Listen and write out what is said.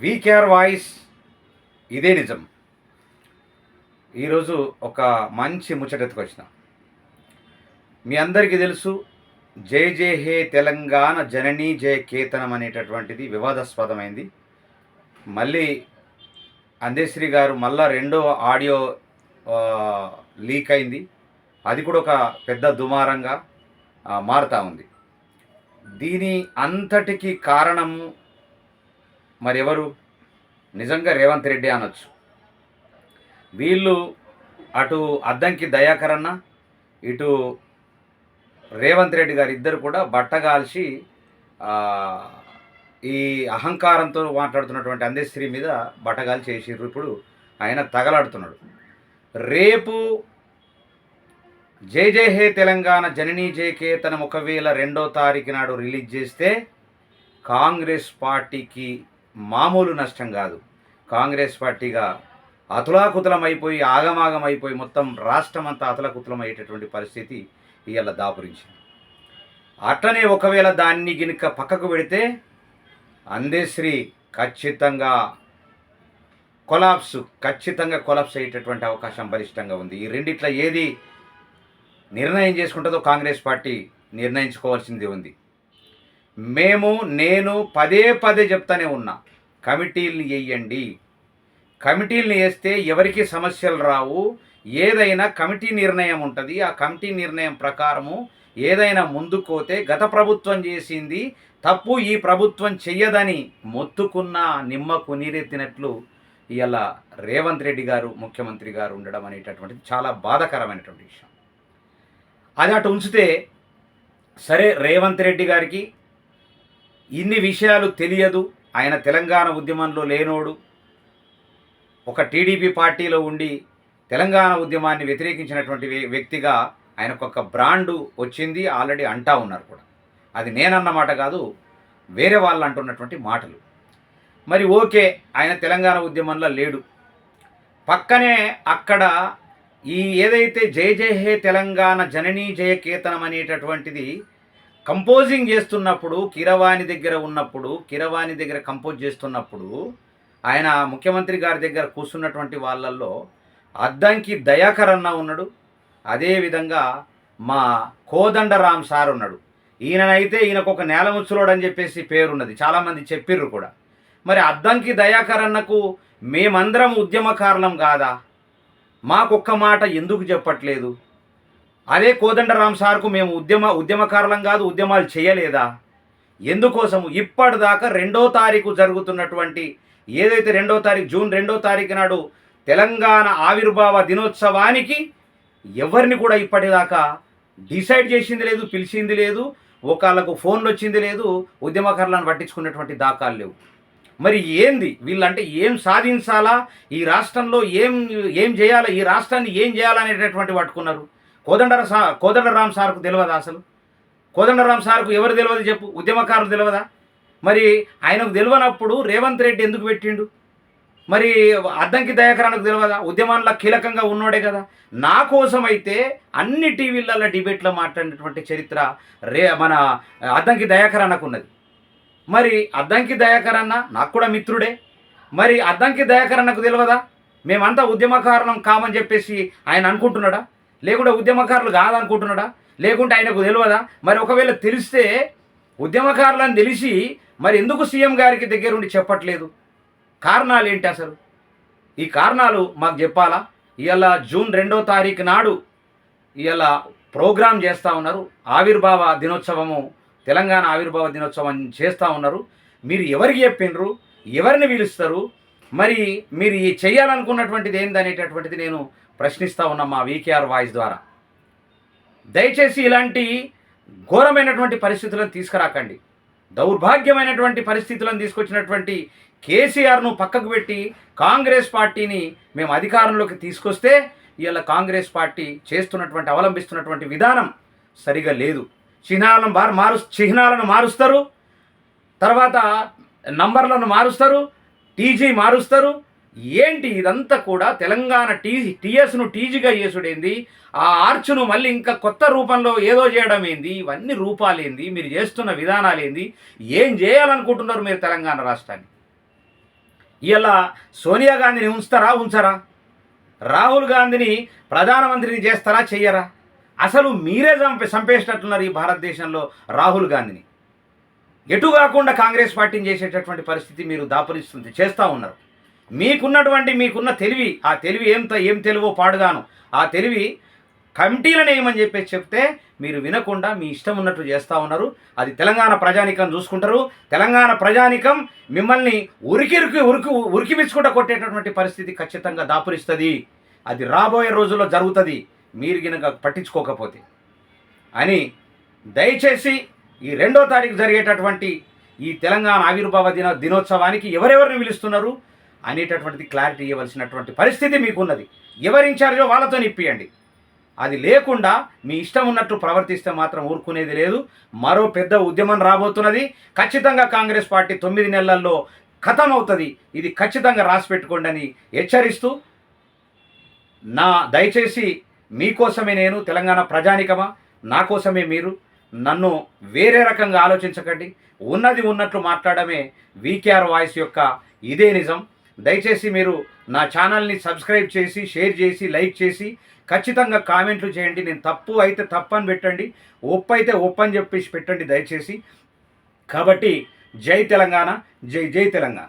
VKR voice ఇదే నిజం. ఈరోజు ఒక మంచి ముచ్చటెత్తుకు వచ్చిన. మీ అందరికీ తెలుసు జై జై హే తెలంగాణ జననీ జయ కేతనం అనేటటువంటిది వివాదాస్పదమైంది. మళ్ళీ అందేశ్రీ గారు మళ్ళా రెండో ఆడియో లీక్ అయింది. అది కూడా ఒక పెద్ద దుమారంగా మారుతూ ఉంది. దీని అంతటికి కారణము మరెవరు? నిజంగా రేవంత్ రెడ్డి అనొచ్చు. వీళ్ళు అటు అద్దంకి దయాకరన్న ఇటు రేవంత్ రెడ్డి గారు ఇద్దరు కూడా బట్టగాల్చి ఈ అహంకారంతో మాట్లాడుతున్నటువంటి అందేశ్రీ మీద బట్టగాలు చేసిర్రు ఇప్పుడు ఆయన తగలాడుతున్నాడు. రేపు జై జై హే తెలంగాణ జననీ జయ ఒకవేళ రెండో తారీఖు నాడు రిలీజ్ చేస్తే కాంగ్రెస్ పార్టీకి మామూలు నష్టం కాదు. కాంగ్రెస్ పార్టీగా అతులాకుతలమైపోయి అయిపోయి ఆగమాగం అయిపోయి మొత్తం రాష్ట్రం అంతా అతులకుతలం అయ్యేటటువంటి పరిస్థితి ఇవాళ దాపురించింది. అట్లనే ఒకవేళ దాన్ని గినుక పక్కకు పెడితే అందేశ్రీ ఖచ్చితంగా కొలాప్స్ ఖచ్చితంగా కొలాప్స్ అయ్యేటటువంటి అవకాశం బలిష్టంగా ఉంది. ఈ రెండిట్ల ఏది నిర్ణయం చేసుకుంటుందో కాంగ్రెస్ పార్టీ నిర్ణయించుకోవాల్సింది ఉంది. మేము నేను పదే పదే చెప్తానే ఉన్నా కమిటీల్ని వేయండి కమిటీల్ని వేస్తే ఎవరికి సమస్యలు రావు ఏదైనా కమిటీ నిర్ణయం ఉంటుంది. ఆ కమిటీ నిర్ణయం ప్రకారము ఏదైనా ముందుకోతే గత ప్రభుత్వం చేసింది తప్పు ఈ ప్రభుత్వం చెయ్యదని మొత్తుకున్న నిమ్మకు నీరెత్తినట్లు ఇవాళ రేవంత్ రెడ్డి గారు ముఖ్యమంత్రి గారు ఉండడం అనేటటువంటిది చాలా బాధాకరమైనటువంటి విషయం. అది అటు ఉంచితే సరే రేవంత్ రెడ్డి గారికి ఇన్ని విషయాలు తెలియదు. ఆయన తెలంగాణ ఉద్యమంలో లేనోడు. ఒక టీడీపీ పార్టీలో ఉండి తెలంగాణ ఉద్యమాన్ని వ్యతిరేకించినటువంటి వ్యక్తిగా ఆయనకు ఒక బ్రాండు వచ్చింది ఆల్రెడీ అంటా ఉన్నారు కూడా. అది నేనన్న మాట కాదు వేరే వాళ్ళు అంటున్నటువంటి మాటలు. మరి ఓకే ఆయన తెలంగాణ ఉద్యమంలో లేడు. పక్కనే అక్కడ ఈ ఏదైతే జయ జయ హే తెలంగాణ జననీ జయ కేతనం అనేటటువంటిది కంపోజింగ్ చేస్తున్నప్పుడు కిరవాణి దగ్గర ఉన్నప్పుడు కిరవాణి దగ్గర కంపోజ్ చేస్తున్నప్పుడు ఆయన ముఖ్యమంత్రి గారి దగ్గర కూర్చున్నటువంటి వాళ్ళల్లో అద్దంకి దయాకర్ అన్న ఉన్నాడు. అదేవిధంగా మా కోదండరామ్ సార్ ఉన్నాడు. ఈయననైతే ఈయనకు ఒక నేలముచ్చులోడు అని చెప్పేసి పేరున్నది. చాలామంది చెప్పిర్రు కూడా. మరి అద్దంకి దయాకర్ అన్నకు మేమందరం ఉద్యమకారణం కాదా? మాకొక్క మాట ఎందుకు చెప్పట్లేదు? అదే కోదండరామ్ సార్కు మేము ఉద్యమ ఉద్యమకారులం కాదు ఉద్యమాలు చేయలేదా? ఎందుకోసము? ఇప్పటిదాకా రెండో తారీఖు జరుగుతున్నటువంటి ఏదైతే రెండో తారీఖు జూన్ రెండో తారీఖు నాడు తెలంగాణ ఆవిర్భావ దినోత్సవానికి ఎవరిని కూడా ఇప్పటిదాకా డిసైడ్ చేసింది లేదు పిలిచింది లేదు ఒకళ్ళకు ఫోన్లు వచ్చింది లేదు ఉద్యమకారులను పట్టించుకున్నటువంటి దాఖలు లేవు. మరి ఏంది? వీళ్ళంటే ఏం సాధించాలా? ఈ రాష్ట్రంలో ఏం ఏం చేయాలా? ఈ రాష్ట్రాన్ని ఏం చేయాలనేటటువంటి పట్టుకున్నారు. కోదండర సా కోదండరామ్ సార్కు తెలియదా అసలు? కోదండరామ్ సార్కు ఎవరు తెలియదు చెప్పు? ఉద్యమకారులు తెలియదా మరి ఆయనకు తెలియనప్పుడు రేవంత్ రెడ్డి ఎందుకు పెట్టిండు? మరి అద్దంకి దయాకరానికి తెలియదా ఉద్యమాల్లో కీలకంగా ఉన్నోడే కదా. నా కోసం అయితే అన్ని టీవీలలో డిబేట్లో మాట్లాడినటువంటి చరిత్ర రే మన అద్దంకి దయాకర్ ఉన్నది మరి అద్దంకి దయాకరన్న నాకు కూడా మిత్రుడే. మరి అద్దంకి దయాకరన్నకు తెలియదా మేమంతా ఉద్యమకారణం కామని చెప్పేసి ఆయన అనుకుంటున్నాడా? లేకుంటే ఉద్యమకారులు కాదనుకుంటున్నాడా? లేకుంటే ఆయనకు తెలియదా మరి ఒకవేళ తెలిస్తే ఉద్యమకారులని తెలిసి మరి ఎందుకు సీఎం గారికి దగ్గరుండి చెప్పట్లేదు? కారణాలు ఏంటి అసలు? ఈ కారణాలు మాకు చెప్పాలా? ఇవాళ జూన్ రెండో తారీఖు నాడు ఇవాళ ప్రోగ్రాం చేస్తూ ఉన్నారు. ఆవిర్భావ దినోత్సవము తెలంగాణ ఆవిర్భావ దినోత్సవం చేస్తూ ఉన్నారు. మీరు ఎవరికి చెప్పిండ్రు ఎవరిని పిలుస్తారు? మరి మీరు ఈ చేయాలనుకున్నటువంటిది ఏందనేటటువంటిది నేను ప్రశ్నిస్తూ ఉన్నా మా వీకేఆర్ వాయిస్ ద్వారా. దయచేసి ఇలాంటి ఘోరమైనటువంటి పరిస్థితులను తీసుకురాకండి. దౌర్భాగ్యమైనటువంటి పరిస్థితులను తీసుకొచ్చినటువంటి కేసీఆర్ను పక్కకు పెట్టి కాంగ్రెస్ పార్టీని మేము అధికారంలోకి తీసుకొస్తే ఇవాళ కాంగ్రెస్ పార్టీ చేస్తున్నటువంటి అవలంబిస్తున్నటువంటి విధానం సరిగా లేదు. చిహ్నాలను మారు మారు చిహ్నాలను మారుస్తారు. తర్వాత నంబర్లను మారుస్తారు. టీజీ మారుస్తారు. ఏంటి ఇదంతా కూడా తెలంగాణ టీ టీఎస్ను టీజీగా చేసుడేంది? ఆ ఆర్చును మళ్ళీ ఇంకా కొత్త రూపంలో ఏదో చేయడం ఏంది? ఇవన్నీ రూపాలేంది? మీరు చేస్తున్న విధానాలు ఏంది ఏం చేయాలనుకుంటున్నారు మీరు తెలంగాణ రాష్ట్రాన్ని? ఇలా సోనియా గాంధీని ఉంచుతారా ఉంచరా? రాహుల్ గాంధీని ప్రధానమంత్రిని చేస్తారా చెయ్యరా? అసలు మీరే చంపే చంపేసినట్లున్నారు ఈ భారతదేశంలో రాహుల్ గాంధీని. ఎటు కాకుండా కాంగ్రెస్ పార్టీని చేసేటటువంటి పరిస్థితి మీరు దాపురిస్తుంది చేస్తూ ఉన్నారు. మీకున్నటువంటి మీకున్న తెలివి ఆ తెలివి ఏం ఏం తెలివో పాడుగాను. ఆ తెలివి కమిటీలను ఏమని చెప్పేసి చెప్తే మీరు వినకుండా మీ ఇష్టం ఉన్నట్టు చేస్తూ ఉన్నారు. అది తెలంగాణ ప్రజానికం చూసుకుంటారు. తెలంగాణ ప్రజానికం మిమ్మల్ని ఉరికిరికి ఉరికి ఉరికి విచ్చుకుంటా కొట్టేటటువంటి పరిస్థితి ఖచ్చితంగా దాపురిస్తుంది. అది రాబోయే రోజుల్లో జరుగుతుంది. మీరు గినక పట్టించుకోకపోతే. అని దయచేసి ఈ రెండో తారీఖు జరిగేటటువంటి ఈ తెలంగాణ ఆవిర్భావ దిన దినోత్సవానికి ఎవరెవరిని పిలుస్తున్నారు? అనేటటువంటిది క్లారిటీ ఇవ్వాల్సినటువంటి పరిస్థితి మీకున్నది. ఎవరి ఇన్ఛార్జో వాళ్ళతో ఇప్పియండి అది లేకుండా మీ ఇష్టం ఉన్నట్టు ప్రవర్తిస్తే మాత్రం ఊరుకునేది లేదు. మరో పెద్ద ఉద్యమం రాబోతున్నది. ఖచ్చితంగా కాంగ్రెస్ పార్టీ తొమ్మిది నెలల్లో ఖతం అవుతుంది ఇది ఖచ్చితంగా రాసి పెట్టుకోండి అని హెచ్చరిస్తూ నా దయచేసి మీకోసమే నేను తెలంగాణ ప్రజానికమా? నా కోసమే మీరు? నన్ను వేరే రకంగా ఆలోచించకండి. ఉన్నది ఉన్నట్లు మాట్లాడమే వీకేఆర్ వాయిస్ యొక్క ఇదే నిజం. దయచేసి మీరు నా ఛానల్ని సబ్స్క్రైబ్ చేసి షేర్ చేసి లైక్ చేసి ఖచ్చితంగా కామెంట్లు చేయండి. నేను తప్పు అయితే తప్పు అని పెట్టండి. ఒప్పు అయితే ఒప్పు అని చెప్పేసి పెట్టండి దయచేసి. కాబట్టి జై తెలంగాణ జై జై తెలంగాణ.